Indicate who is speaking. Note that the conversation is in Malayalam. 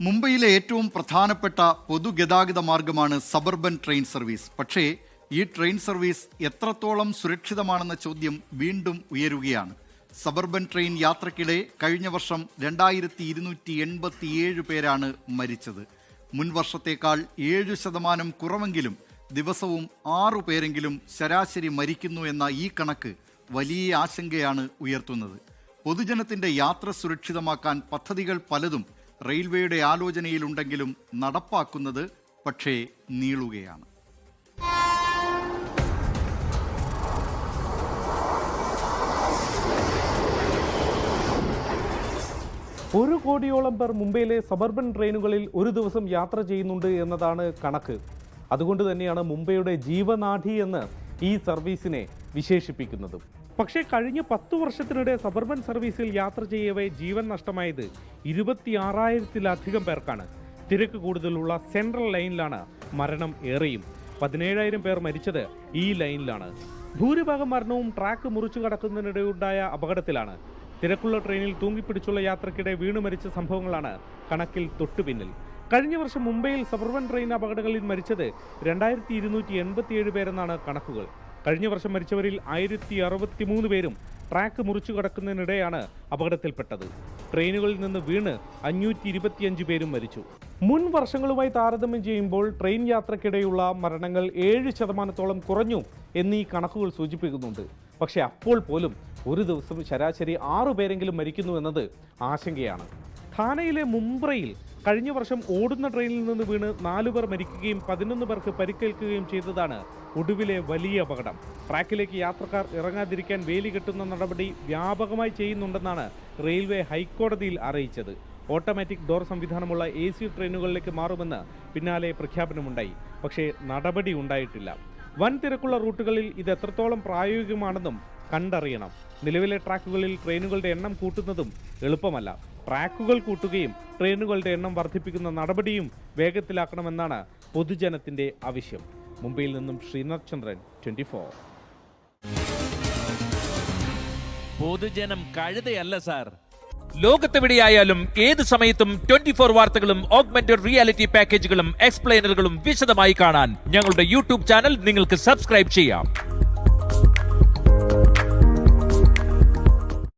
Speaker 1: മുംബൈയിലെ ഏറ്റവും പ്രധാനപ്പെട്ട പൊതുഗതാഗത മാർഗമാണ് സബർബൻ ട്രെയിൻ സർവീസ്. പക്ഷേ ഈ ട്രെയിൻ സർവീസ് എത്രത്തോളം സുരക്ഷിതമാണെന്ന ചോദ്യം വീണ്ടും ഉയരുകയാണ്. സബർബൻ ട്രെയിൻ യാത്രക്കിടെ കഴിഞ്ഞ വർഷം രണ്ടായിരത്തി ഇരുന്നൂറ്റി എൺപത്തിയേഴ് പേരാണ് മരിച്ചത്. മുൻ വർഷത്തേക്കാൾ ഏഴ് ശതമാനം കുറവെങ്കിലും ദിവസവും ആറു പേരെങ്കിലും ശരാശരി മരിക്കുന്നു എന്ന ഈ കണക്ക് വലിയ ആശങ്കയാണ് ഉയർത്തുന്നത്. പൊതുജനത്തിന്റെ യാത്ര സുരക്ഷിതമാക്കാൻ പദ്ധതികൾ പലതും റെയിൽവേയുടെ ആലോചനയിലുണ്ടെങ്കിലും നടപ്പാക്കുന്നത് പക്ഷേ നീളുകയാണ്.
Speaker 2: ഒരു കോടിയോളം പേർ മുംബൈയിലെ സബർബൻ ട്രെയിനുകളിൽ ഒരു ദിവസം യാത്ര ചെയ്യുന്നുണ്ട് എന്നതാണ് കണക്ക്. അതുകൊണ്ട് തന്നെയാണ് മുംബൈയുടെ ജീവനാഠി എന്ന് ഈ സർവീസിനെ വിശേഷിപ്പിക്കുന്നത്. പക്ഷേ കഴിഞ്ഞ പത്തു വർഷത്തിനിടെ സബർബൻ സർവീസിൽ യാത്ര ചെയ്യവേ ജീവൻ നഷ്ടമായത് ഇരുപത്തിയാറായിരത്തിലധികം പേർക്കാണ്. തിരക്ക് കൂടുതലുള്ള സെൻട്രൽ ലൈനിലാണ് മരണം ഏറെയും. പതിനേഴായിരം പേർ മരിച്ചത് ഈ ലൈനിലാണ്. ഭൂരിഭാഗം മരണവും ട്രാക്ക് മുറിച്ചു കടക്കുന്നതിനിടെയുണ്ടായ അപകടത്തിലാണ്. തിരക്കുള്ള ട്രെയിനിൽ തൂങ്ങിപ്പിടിച്ചുള്ള യാത്രക്കിടെ വീണു മരിച്ച സംഭവങ്ങളാണ് കണക്കിൽ തൊട്ടുപിന്നിൽ. കഴിഞ്ഞ വർഷം മുംബൈയിൽ സബർബൻ ട്രെയിൻ അപകടങ്ങളിൽ മരിച്ചത് രണ്ടായിരത്തി ഇരുന്നൂറ്റി എൺപത്തിയേഴ് പേരെന്നാണ് കണക്കുകൾ. കഴിഞ്ഞ വർഷം മരിച്ചവരിൽ ആയിരത്തി അറുപത്തിമൂന്ന് പേരും ട്രാക്ക് മുറിച്ചു കടക്കുന്നതിനിടെയാണ് അപകടത്തിൽപ്പെട്ടത്. ട്രെയിനുകളിൽ നിന്ന് വീണ് അഞ്ഞൂറ്റി ഇരുപത്തിയഞ്ച് പേരും മരിച്ചു. മുൻ വർഷങ്ങളുമായി താരതമ്യം ചെയ്യുമ്പോൾ ട്രെയിൻ യാത്രക്കിടെയുള്ള മരണങ്ങൾ ഏഴ് ശതമാനത്തോളം കുറഞ്ഞു എന്നീ കണക്കുകൾ സൂചിപ്പിക്കുന്നുണ്ട്. പക്ഷേ അപ്പോൾ പോലും ഒരു ദിവസം ശരാശരി ആറു പേരെങ്കിലും മരിക്കുന്നു എന്നത് ആശങ്കയാണ്. ഠാനയിലെ മുംബ്രയിൽ കഴിഞ്ഞ വർഷം ഓടുന്ന ട്രെയിനിൽ നിന്ന് വീണ് നാലു പേർ മരിക്കുകയും പതിനൊന്ന് പേർക്ക് പരിക്കേൽക്കുകയും ചെയ്തതാണ് ഒടുവിലെ വലിയ അപകടം. ട്രാക്കിലേക്ക് യാത്രക്കാർ ഇറങ്ങാതിരിക്കാൻ വേലി കെട്ടുന്ന നടപടി വ്യാപകമായി ചെയ്യുന്നുണ്ടെന്നാണ് റെയിൽവേ ഹൈക്കോടതിയിൽ അറിയിച്ചത്. ഓട്ടോമാറ്റിക് ഡോർ സംവിധാനമുള്ള എ സി ട്രെയിനുകളിലേക്ക് മാറുമെന്ന് പിന്നാലെ പ്രഖ്യാപനമുണ്ടായി. പക്ഷേ നടപടി ഉണ്ടായിട്ടില്ല. വൻ തിരക്കുള്ള റൂട്ടുകളിൽ ഇത് എത്രത്തോളം പ്രായോഗികമാണെന്നും കണ്ടറിയണം. നിലവിലെ ട്രാക്കുകളിൽ ട്രെയിനുകളുടെ എണ്ണം കൂട്ടുന്നതും എളുപ്പമല്ല. ട്രാക്കുകൾ കൂട്ടുകയും ട്രെയിനുകളുടെ എണ്ണം വർദ്ധിപ്പിക്കുന്ന നടപടിയും വേഗത്തിലാക്കണമെന്നാണ് പൊതുജനത്തിന്റെ ആവശ്യം. മുംബൈയിൽ നിന്നും ശ്രീനാഥ് ചന്ദ്രൻ ട്വന്റി ഫോർ.
Speaker 3: പൊതുജനം കഴുതയല്ല സാർ. ലോകത്തെവിടെയായാലും ഏത് സമയത്തും ട്വന്റി ഫോർ വാർത്തകളും ഓഗ്മെന്റഡ് റിയാലിറ്റി പാക്കേജുകളും എക്സ്പ്ലെയിനറുകളും വിശദമായി കാണാൻ ഞങ്ങളുടെ യൂട്യൂബ് ചാനൽ നിങ്ങൾക്ക് സബ്സ്ക്രൈബ് ചെയ്യാം.